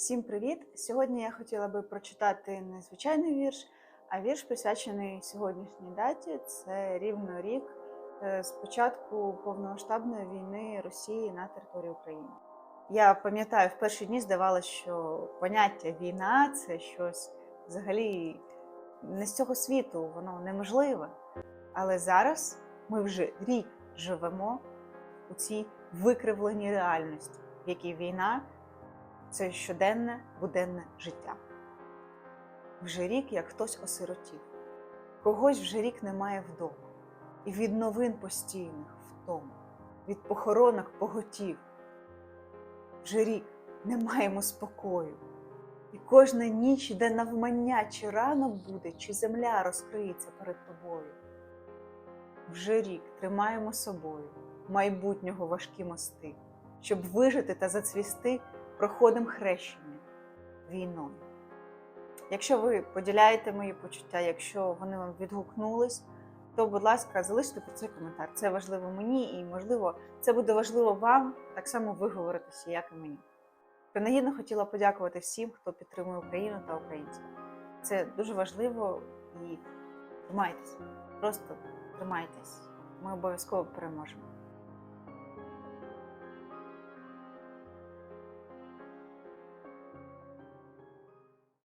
Всім привіт! Сьогодні я хотіла би прочитати не звичайний вірш, а вірш присвячений сьогоднішній даті. Це рівно рік е, з початку повномасштабної війни Росії на території України. Я пам'ятаю, в перші дні здавалося, що поняття війна це щось взагалі не з цього світу, воно неможливе. Але зараз ми вже рік живемо у цій викривленій реальності, в якій війна це щоденне буденне життя. Вже рік, як хтось осиротів, когось вже рік немає вдома, і від новин постійних втома, від похоронок поготів. Вже рік не маємо спокою, і кожна ніч йде навмання, чи рано буде, чи земля розкриється перед тобою. Вже рік тримаємо собою майбутнього важкі мости, щоб вижити та зацвісти проходом хрещення війною. Якщо ви поділяєте мої почуття, якщо вони вам відгукнулись, то, будь ласка, залиште про цей коментар. Це важливо мені і, можливо, це буде важливо вам так само виговоритися, як і мені. Принагідно хотіла подякувати всім, хто підтримує Україну та українців. Це дуже важливо і тримайтесь. Просто тримайтесь. Ми обов'язково переможемо.